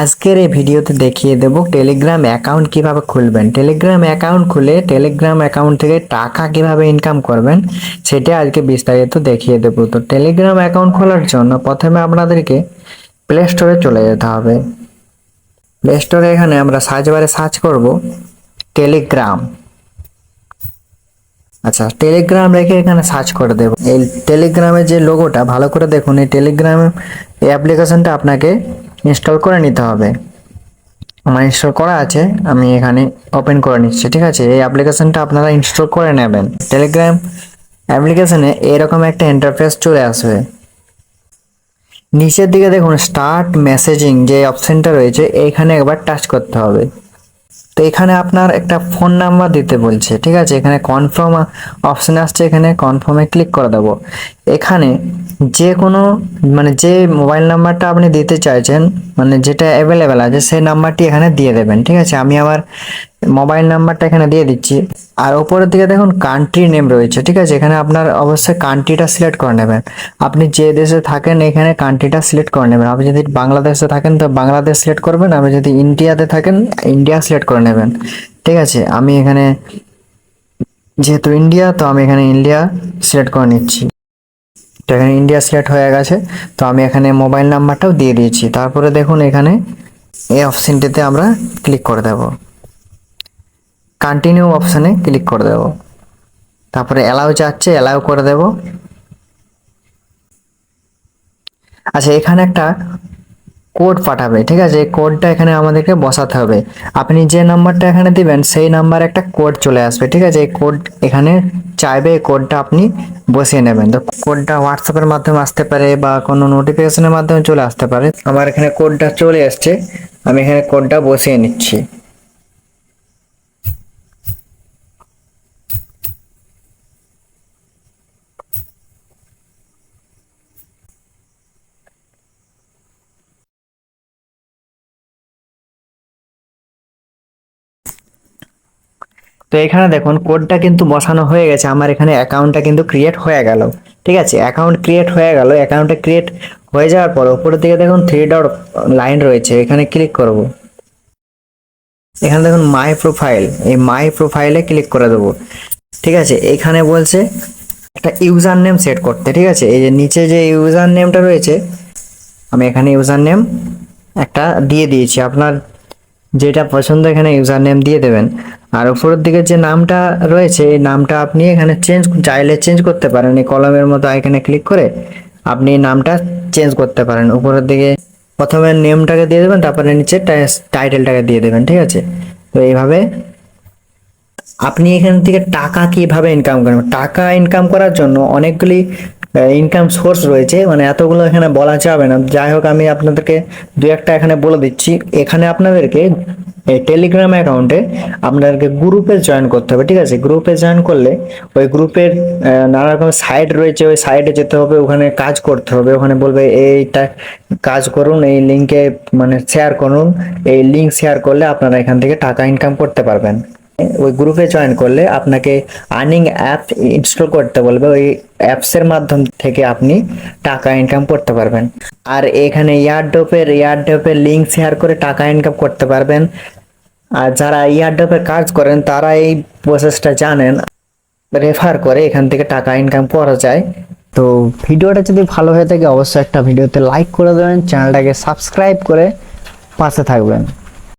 আজকের এই ভিডিওতে দেখিয়ে দেব টেলিগ্রাম অ্যাকাউন্ট কীভাবে খুলবেন। টেলিগ্রাম অ্যাকাউন্ট খুলে টেলিগ্রাম অ্যাকাউন্ট থেকে টাকা কীভাবে ইনকাম করবেন, সেটা আজকে বিস্তারিত দেখিয়ে দেব। তো টেলিগ্রাম অ্যাকাউন্ট খোলার জন্য প্রথমে আপনাদেরকে প্লে স্টোরে চলে যেতে হবে। প্লে স্টোরে এখানে আমরা সার্চ বারে সার্চ করব টেলিগ্রাম আচ্ছা টেলিগ্রাম রেখে এখানে সার্চ করে দেব। এই টেলিগ্রামের যে লোগোটা ভালো করে দেখুন, এই টেলিগ্রাম অ্যাপ্লিকেশনটা আপনাকে ইনস্টল করে নিতে হবে। আমার ইনস্টল করা আছে, আমি এখানে ওপেন করে নিচ্ছি, ঠিক আছে? এই অ্যাপ্লিকেশনটা আপনারা ইনস্টল করে নেবেন। টেলিগ্রাম অ্যাপ্লিকেশানে এরকম একটা ইন্টারফেস চলে আসবে। নিচের দিকে দেখুন স্টার্ট মেসেজিং যে অপশানটা রয়েছে এইখানে একবার টাচ করতে হবে। তো এখানে আপনার একটা ফোন নাম্বার দিতে বলছে, ঠিক আছে? এখানে কনফার্ম অপশান আসছে, এখানে কনফার্মে ক্লিক করে দেব। এখানে যে কোনো মানে যে মোবাইল নাম্বারটা আপনি দিতে চাইছেন মানে যেটা অ্যাভেলেবেল আছে, সেই নাম্বারটি এখানে দিয়ে দেবেন, ঠিক আছে? আমি আমার মোবাইল নাম্বারটা এখানে দিয়ে দিচ্ছি। আর ওপরের দিকে দেখুন কান্ট্রি নেম রয়েছে, ঠিক আছে? এখানে আপনার অবশ্যই কান্ট্রিটা সিলেক্ট করে নেবেন। আপনি যে দেশে থাকেন, এখানে কান্ট্রিটা সিলেক্ট করে নেবেন। আপনি যদি বাংলাদেশে থাকেন, তো বাংলাদেশ সিলেক্ট করবেন। আপনি যদি ইন্ডিয়াতে থাকেন, ইন্ডিয়া সিলেক্ট করে নেবেন। ঠিক আছে? আমি এখানে, যেহেতু ইন্ডিয়া, তো আমি এখানে ইন্ডিয়া সিলেক্ট করে নিচ্ছি। তো এখানে ইন্ডিয়া সিলেক্ট হয়ে গেছে। তো আমি এখানে মোবাইল নাম্বারটাও দিয়ে দিয়েছি। তারপরে দেখুন এখানে এই অপশনটিতে আমরা ক্লিক করে দেব। কন্টিনিউ অপশানে ক্লিক করে দেব। তারপরে অ্যালাউ চাচ্ছে অ্যালাউ করে দেব। আচ্ছা এখানে একটা কোড পাঠাবে, ঠিক আছে? এই কোডটা এখানে আমাদেরকে বসাতে হবে। আপনি যে নাম্বারটা এখানে দিবেন, সেই নাম্বারে একটা কোড চলে আসবে, ঠিক আছে? এই কোড এখানে চাইবে, এই কোডটা আপনি বসিয়ে নেবেন। তো কোডটা হোয়াটসঅ্যাপের মাধ্যমে আসতে পারে বা কোনো নোটিফিকেশনের মাধ্যমে চলে আসতে পারে। আমার এখানে কোডটা চলে আসছে, আমি এখানে কোডটা বসিয়ে নিচ্ছি। তো এখানে দেখুন কোডটা কিন্তু বসানো হয়ে গেছে। আমার এখানে অ্যাকাউন্টটা কিন্তু ক্রিয়েট হয়ে গেল। ঠিক আছে? অ্যাকাউন্ট ক্রিয়েট হয়ে গেল। অ্যাকাউন্টটা ক্রিয়েট হয়ে যাওয়ার পর উপরের দিকে দেখুন থ্রি ডট লাইন রয়েছে। এখানে ক্লিক করব। এখানে দেখুন মাই প্রোফাইল এই মাই প্রোফাইলে ক্লিক করে দেবো। ঠিক আছে? এখানে বলছে একটা ইউজার নেম সেট করতে। ঠিক আছে? এই যে নিচে যে ইউজার নেমটা রয়েছে, আমি এখানে ইউজার নেম একটা দিয়ে দিয়েছি। আপনার যেটা পছন্দ এখানে ইউজার নেম দিয়ে দেবেন। আর উপরের দিকে যে নামটা রয়েছে, এই নামটা আপনি এখানে চেঞ্জ চাইলে চেঞ্জ করতে পারেন। এই কলমের মতো এখানে ক্লিক করে আপনি নামটা চেঞ্জ করতে পারেন। উপরের দিকে প্রথমে নেমটাকে দিয়ে দেবেন, তারপরে নিচে টাইটেলটাকে দিয়ে দেবেন, ঠিক আছে? তো এইভাবে আপনি এখান থেকে টাকা কীভাবে ইনকাম করবেন টাকা ইনকাম করার জন্য অনেকগুলি ইনকাম সোর্স রয়েছে মানে এতগুলো এখানে বলা যাবে না। যাই হোক, আমি আপনাদেরকে দু একটা এখানে বলে দিচ্ছি। এখানে আপনাদেরকে টেলিগ্রাম অ্যাকাউন্টে আপনাদেরকে গ্রুপে জয়েন করতে হবে, ঠিক আছে? গ্রুপে জয়েন করলে ওই গ্রুপের নানা রকম সাইট রয়েছে, ওই সাইটে যেতে হবে, ওখানে কাজ করতে হবে। ওখানে বলবে, এইটা কাজ করুন, এই লিঙ্কে মানে শেয়ার করুন। এই লিঙ্ক শেয়ার করলে আপনারা এখান থেকে টাকা ইনকাম করতে পারবেন। ওই গ্রুপে জয়েন করলে আপনাকে আর্নিং অ্যাপ ইনস্টল করতে বলবে। ওই অ্যাপসের মাধ্যম থেকে আপনি টাকা ইনকাম করতে পারবেন। আর এখানে ইয়ারডোপের ইয়ারডোপের লিঙ্ক শেয়ার করে টাকা ইনকাম করতে পারবেন। আর যারা ইয়ারডোপের কাজ করেন, তারা এই প্রসেসটা জানেন। রেফার করে এখান থেকে টাকা ইনকাম করা যায়। তো ভিডিওটা যদি ভালো হয়ে থাকে, অবশ্যই একটা ভিডিওতে লাইক করে দেবেন। চ্যানেলটাকে সাবস্ক্রাইব করে পাশে থাকবেন।